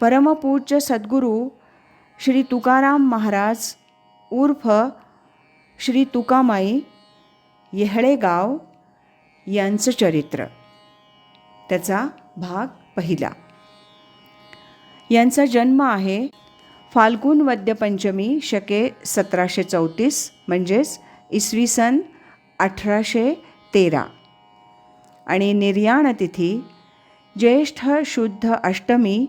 परमपूज्य सद्गुरू श्री तुकाराम महाराज उर्फ श्री तुकामाई येहळेगाव यांचं चरित्र. त्याचा भाग पहिला. यांचा जन्म आहे फाल्गुन वद्यपंचमी शके सतराशे चौतीस म्हणजेच इसवी सन अठराशे तेरा. आणि निर्याण तिथी ज्येष्ठ शुद्ध अष्टमी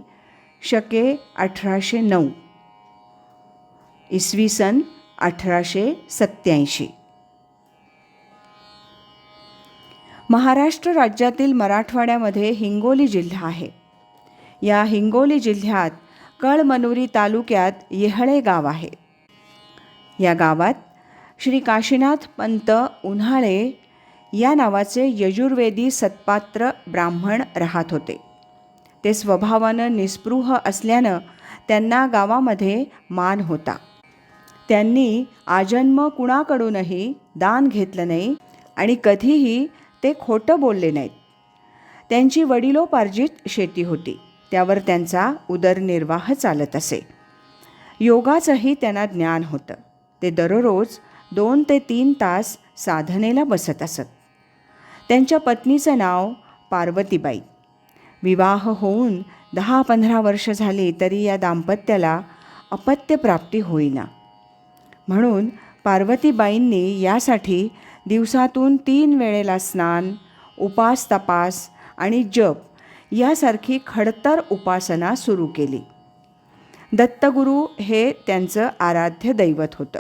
शके अठराशे नऊ. इसवी सन अठराशे सत्याऐंशी महाराष्ट्र राज्यातील मराठवाड्यामध्ये हिंगोली जिल्हा आहे. या हिंगोली जिल्ह्यात कळमनुरी तालुक्यात येहळे गाव आहे. या गावात श्री काशीनाथ पंत उन्हाळे या नावाचे यजुर्वेदी सत्पात्र ब्राह्मण राहत होते. ते स्वभावानं निस्पृह असल्यानं त्यांना गावामध्ये मान होता. त्यांनी आजन्म कुणाकडूनही दान घेतलं नाही आणि कधीही ते खोटं बोलले नाहीत. त्यांची वडिलोपार्जित शेती होती. त्यावर त्यांचा उदरनिर्वाह चालत असे. योगाचंही त्यांना ज्ञान होतं. ते दररोज दोन ते तीन तास साधनेला बसत असत. त्यांच्या पत्नीचं नाव पार्वतीबाई. विवाह होऊन दहा पंधरा वर्ष झाली तरी या दाम्पत्याला अपत्यप्राप्ती होईना. म्हणून पार्वतीबाईंनी यासाठी दिवसातून तीन वेळेला स्नान उपास तपास आणि जप यासारखी खडतर उपासना सुरू केली. दत्तगुरू हे त्यांचं आराध्य दैवत होतं.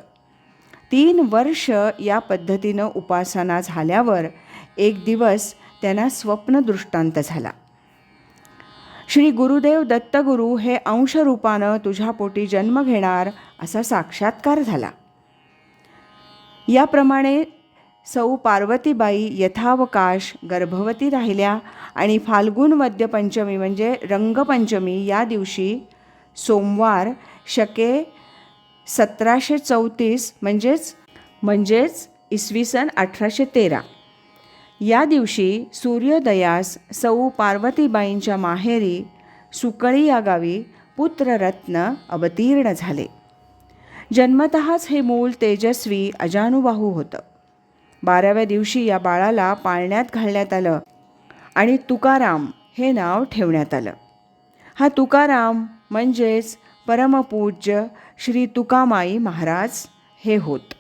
तीन वर्ष या पद्धतीनं उपासना झाल्यावर एक दिवस त्यांना स्वप्नदृष्टांत झाला. श्री गुरुदेव दत्तगुरू हे अंशरूपानं तुझ्या पोटी जन्म घेणार असा साक्षात्कार झाला. याप्रमाणे सौ पार्वतीबाई यथावकाश गर्भवती राहिल्या आणि फाल्गुन मध्यपंचमी म्हणजे रंगपंचमी या दिवशी सोमवार शके सतराशे चौतीस म्हणजेच म्हणजेच इसवी सन अठराशे तेरा. या दिवशी सूर्योदयास सौ पार्वतीबाईंच्या माहेरी सुकळी या गावी पुत्ररत्न अवतीर्ण झाले. जन्मतःच हे मूल तेजस्वी अजानुबाहू होतं. बाराव्या दिवशी या बाळाला पाळण्यात घालण्यात आलं आणि तुकाराम हे नाव ठेवण्यात आलं. हा तुकाराम म्हणजेच परमपूज्य श्री तुकामाई महाराज हे होत.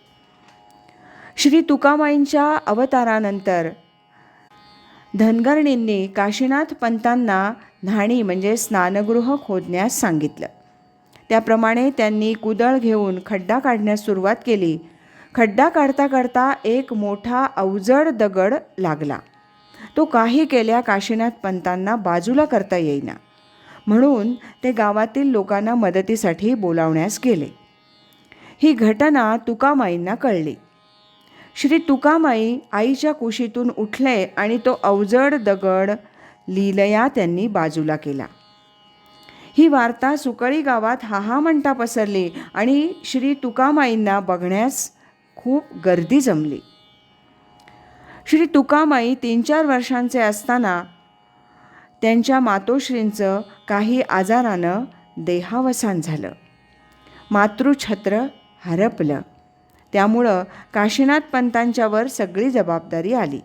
श्री तुकामाईंच्या अवतारानंतर धनगरणींनी काशीनाथ पंतांना न्हाणी म्हणजे स्नानगृह खोदण्यास सांगितलं. त्याप्रमाणे त्यांनी कुदळ घेऊन खड्डा काढण्यास सुरुवात केली. खड्डा काढता काढता एक मोठा अवजड दगड लागला. तो काही केल्या काशीनाथ पंतांना बाजूला करता येईना. म्हणून ते गावातील लोकांना मदतीसाठी बोलावण्यास गेले. ही घटना तुकामाईंना कळली. श्री तुकामाई आईच्या कुशीतून उठले आणि तो अवजड दगड लीलया त्यांनी बाजूला केला. ही वार्ता सुकळी गावात हाहा म्हणता पसरली आणि श्री तुकामाईंना बघण्यास खूप गर्दी जमली. श्री तुकामाई तीन चार वर्षांचे असताना त्यांच्या मातोश्रींचं काही आजारानं देहावसान झालं. मातृछत्र हरपलं. त्यामुळं काशीनाथ पंतांच्यावर सगळी जबाबदारी आली.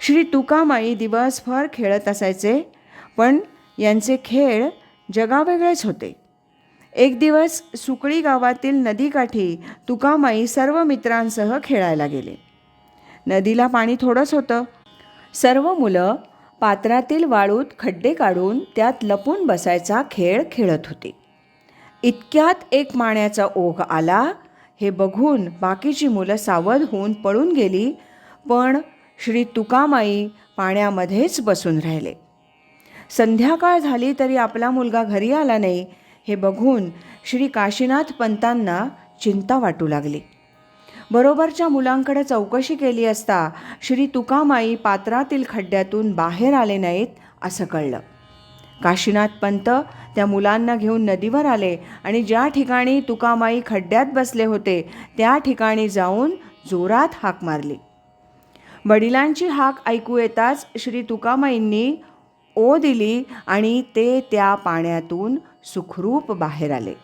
श्री तुकामाई दिवसभर खेळत असायचे पण यांचे खेळ जगावेगळेच होते. एक दिवस सुकळी गावातील नदीकाठी तुकामाई सर्व मित्रांसह खेळायला गेले. नदीला पाणी थोडंच होतं. सर्व मुलं पात्रातील वाळूत खड्डे काढून त्यात लपून बसायचा खेळ खेळत होते. इतक्यात एक माण्याचा ओघ आला हे बघून बाकीची मुलं सावध होऊन पळून गेली पण श्री तुकामाई पाण्यामध्येच बसून राहिले. संध्याकाळ झाली तरी आपला मुलगा घरी आला नाही हे बघून श्री काशीनाथ पंतांना चिंता वाटू लागली. बरोबरच्या मुलांकडे चौकशी केली असता श्री तुकामाई पात्रातील खड्ड्यातून बाहेर आले नाहीत असं कळलं. काशीनाथ पंत त्या मुलांना घेऊन नदीवर आले आणि ज्या ठिकाणी तुकामाई खड्ड्यात बसले होते त्या ठिकाणी जाऊन जोरात हाक मारली. वडिलांची हाक ऐकू येताच श्री तुकामाईंनी ओ दिली आणि ते त्या पाण्यातून सुखरूप बाहेर आले.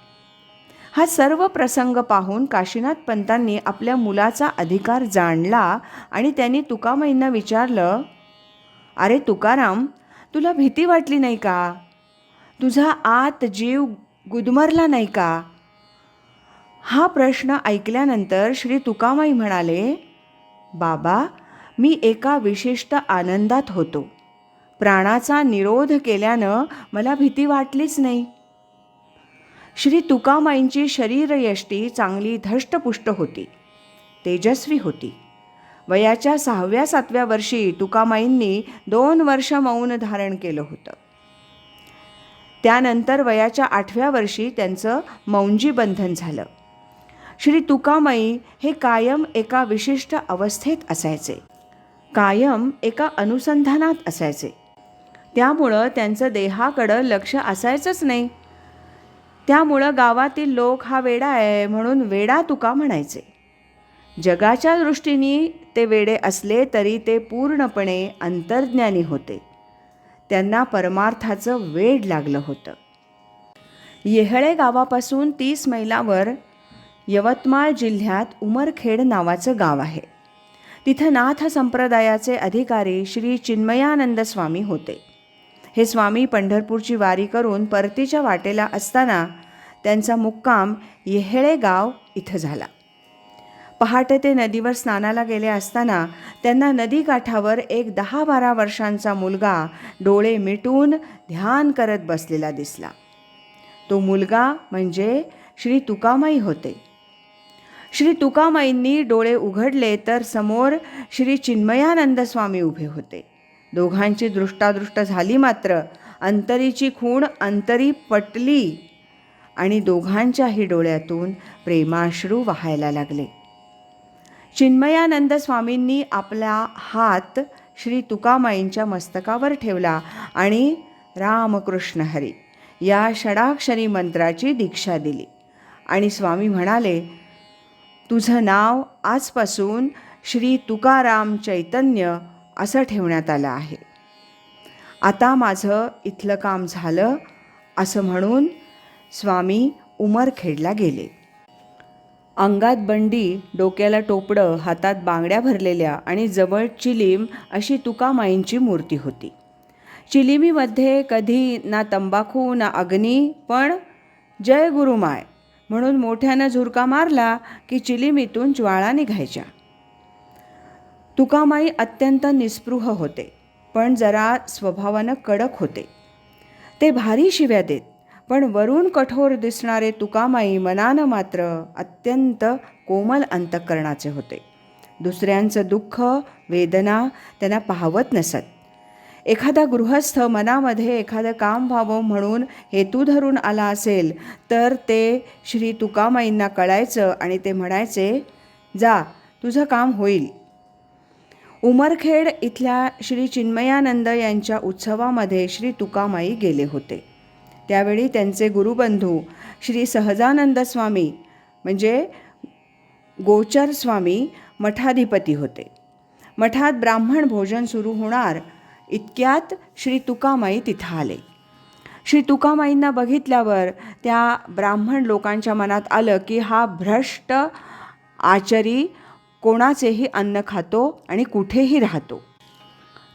हा सर्व प्रसंग पाहून काशीनाथ पंतांनी आपल्या मुलाचा अधिकार जाणला आणि त्यांनी तुकामाईंना विचारलं अरे तुकाराम तुला भीती वाटली नाही का? तुझा आत जीव गुदमरला नाही का? हा प्रश्न ऐकल्यानंतर श्री तुकामाई म्हणाले बाबा मी एका विशिष्ट आनंदात होतो. प्राणाचा निरोध केल्यानं मला भीती वाटलीच नाही. श्री तुकामाईंची शरीरयष्टी चांगली धष्टपुष्ट होती तेजस्वी होती. वयाच्या सहाव्या सातव्या वर्षी तुकामाईंनी दोन वर्ष मौन धारण केलं होतं. त्यानंतर वयाच्या आठव्या वर्षी त्यांचं मौंजी बंधन झालं. श्री तुकामयी हे कायम एका विशिष्ट अवस्थेत असायचे. कायम एका अनुसंधानात असायचे. त्यामुळं त्यांचं देहाकडं लक्ष असायचंच नाही. त्यामुळं गावातील लोक हा वेडा आहे म्हणून वेडा तुका म्हणायचे. जगाच्या दृष्टीने ते वेडे असले तरी ते पूर्णपणे अंतर्ज्ञानी होते. त्यांना परमार्थाचं वेड लागलं होतं. येहळे गावापासून तीस मैलावर यवतमाळ जिल्ह्यात उमरखेड नावाचं गाव आहे. तिथं नाथ संप्रदायाचे अधिकारी श्री चिन्मयानंद स्वामी होते. हे स्वामी पंढरपूरची वारी करून परतीच्या वाटेला असताना त्यांचा मुक्काम येहळे गाव इथं झाला. पहाटे ते नदीवर स्नानाला गेले असताना त्यांना नदीकाठावर एक दहा बारा वर्षांचा मुलगा डोळे मिटून ध्यान करत बसलेला दिसला. तो मुलगा म्हणजे श्री तुकामाई होते. श्री तुकामाईंनी डोळे उघडले तर समोर श्री चिन्मयानंद स्वामी उभे होते. दोघांची दृष्टादृष्ट झाली मात्र अंतरीची खूण अंतरी पटली आणि दोघांच्याही डोळ्यातून प्रेमाश्रू वाहायला लागले. चिन्मयानंद स्वामींनी आपला हात श्री तुकामाईंच्या मस्तकावर ठेवला आणि रामकृष्ण हरी या षडाक्षरी मंत्राची दीक्षा दिली. आणि स्वामी म्हणाले तुझं नाव आजपासून श्री तुकाराम चैतन्य असं ठेवण्यात आलं आहे. आता माझं इथलं काम झालं असं म्हणून स्वामी उमरखेडला गेले. अंगात बंडी डोक्याला टोपडं हातात बांगड्या भरलेल्या आणि जवळ चिलीम अशी तुकामाईंची मूर्ती होती. चिलिमीमध्ये कधी ना तंबाखू ना अग्नी पण जय गुरुमाय म्हणून मोठ्यानं झुरका मारला की चिलिमीतून ज्वाळा निघायच्या. तुकामाई अत्यंत निस्पृह होते पण जरा स्वभावानं कडक होते. ते भारी शिव्या देत पण वरून कठोर दिसणारे तुकामाई मनानं मात्र अत्यंत कोमल अंतःकरणाचे होते. दुसऱ्यांचं दुःख वेदना त्यांना पाहवत नसत. एखादा गृहस्थ मनामध्ये एखादं काम व्हावं म्हणून हेतू धरून आला असेल तर ते श्री तुकामाईंना कळायचं आणि ते म्हणायचे जा तुझं काम होईल. उमरखेड इथल्या श्री चिन्मयानंद यांच्या उत्सवामध्ये श्री तुकामाई गेले होते. त्यावेळी त्यांचे गुरुबंधू श्री सहजानंद स्वामी म्हणजे गोचर स्वामी मठाधिपती होते. मठात ब्राह्मण भोजन सुरू होणार इतक्यात श्री तुकामाई तिथं आले. श्री तुकामाईंना बघितल्यावर त्या ब्राह्मण लोकांच्या मनात आलं की हा भ्रष्ट आचरी कोणाचेही अन्न खातो आणि कुठेही राहतो.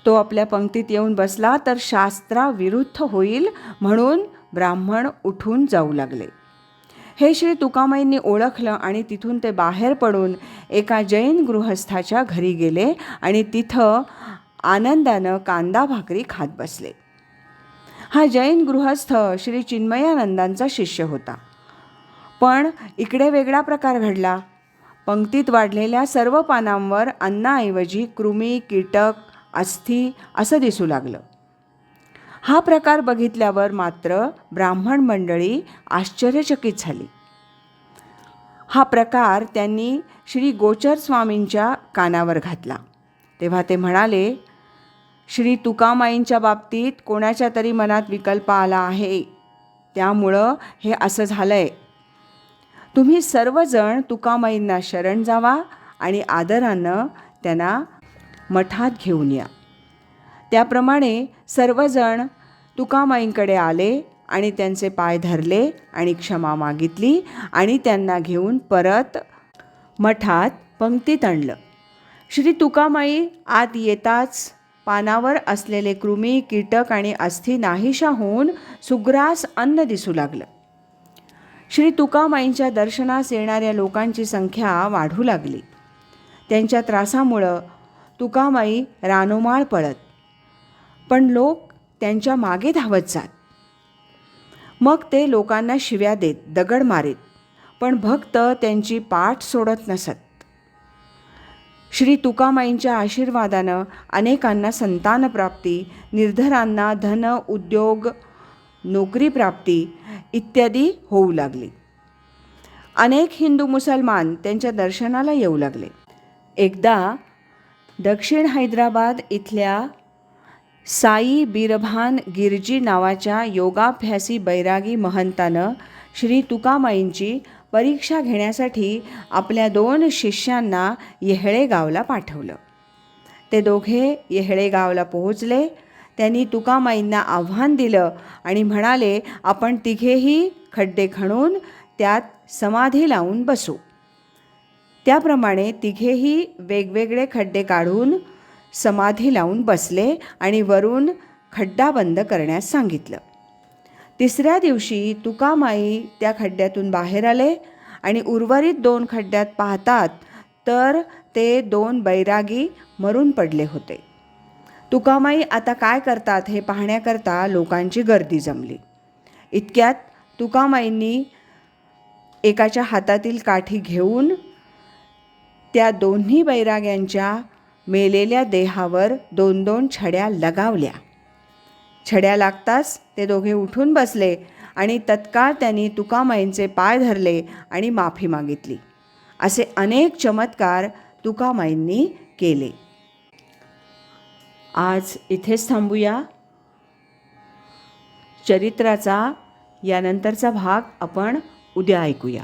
तो आपल्या पंक्तीत येऊन बसला तर शास्त्राविरुद्ध होईल म्हणून ब्राह्मण उठून जाऊ लागले. हे श्री तुकामाईंनी ओळखलं आणि तिथून ते बाहेर पडून एका जैन गृहस्थाच्या घरी गेले आणि तिथं आनंदानं कांदा भाकरी खात बसले. हा जैन गृहस्थ श्री चिन्मयानंदांचा शिष्य होता. पण इकडे वेगळा प्रकार घडला. पंक्तीत वाढलेल्या सर्व पानांवर अन्नाऐवजी कृमी कीटक अस्थी असं दिसू लागलं. हा प्रकार बघितल्यावर मात्र ब्राह्मण मंडळी आश्चर्यचकित झाली. हा प्रकार त्यांनी श्री गोचर स्वामींच्या कानावर घातला. तेव्हा ते म्हणाले श्री तुकामाईंच्या बाबतीत कोणाच्या तरी मनात विकल्प आला आहे? त्यामुळं हे असं झालं आहे तुम्ही सर्वजण तुकामाईंना शरण जावा आणि आदरानं त्यांना मठात घेऊन या. त्याप्रमाणे सर्वजण तुकामाईंकडे आले आणि त्यांचे पाय धरले आणि क्षमा मागितली आणि त्यांना घेऊन परत मठात पंक्तीत आणलं. श्री तुकामाई आत येताच पानावर असलेले कृमी कीटक आणि अस्थि नाहीशा होऊन सुग्रास अन्न दिसू लागलं. श्री तुकामाईंच्या दर्शनास येणाऱ्या लोकांची संख्या वाढू लागली. त्यांच्या त्रासामुळं तुकामाई रानोमाळ पळत पण लोक त्यांच्या मागे धावत जात. मग ते लोकांना शिव्या देत दगड मारीत पण भक्त त्यांची पाठ सोडत नसत. श्री तुकामाईंच्या आशीर्वादानं अनेकांना संतानप्राप्ती निर्धरांना धन उद्योग नोकरी प्राप्ती इत्यादी होऊ लागली. अनेक हिंदू मुसलमान त्यांच्या दर्शनाला येऊ लागले. एकदा दक्षिण हैदराबाद इथल्या साई बिरभान गिरजी नावाच्या योगाभ्यासी बैरागी महंतानं श्री तुकामाईंची परीक्षा घेण्यासाठी आपल्या दोन शिष्यांना येहळेगावला पाठवलं. ते दोघे येहळेगावला पोहोचले. त्यांनी तुकामाईंना आव्हान दिलं आणि म्हणाले आपण तिघेही खड्डे खणून त्यात समाधी लावून बसू. त्याप्रमाणे तिघेही वेगवेगळे खड्डे काढून समाधी लावून बसले आणि वरून खड्डा बंद करण्यास सांगितलं. तिसऱ्या दिवशी तुकामाई त्या खड्ड्यातून बाहेर आले आणि उर्वरित दोन खड्ड्यात पाहतात तर ते दोन बैरागी मरून पडले होते. तुकामाई आता काय करतात हे पाहण्याकरता लोकांची गर्दी जमली. इतक्यात तुकामाईंनी एकाच्या हातातील काठी घेऊन त्या दोन्ही बैराग्यांच्या मेलेल्या देहावर दोन दोन छड्या लगावल्या. छड्या लागताच ते दोघे उठून बसले आणि तत्काळ त्यांनी तुकामाईंचे पाय धरले आणि माफी मागितली. असे अनेक चमत्कार तुकामाईंनी केले. आज इथेच थांबूया. चरित्राचा यानंतरचा भाग आपण उद्या ऐकूया.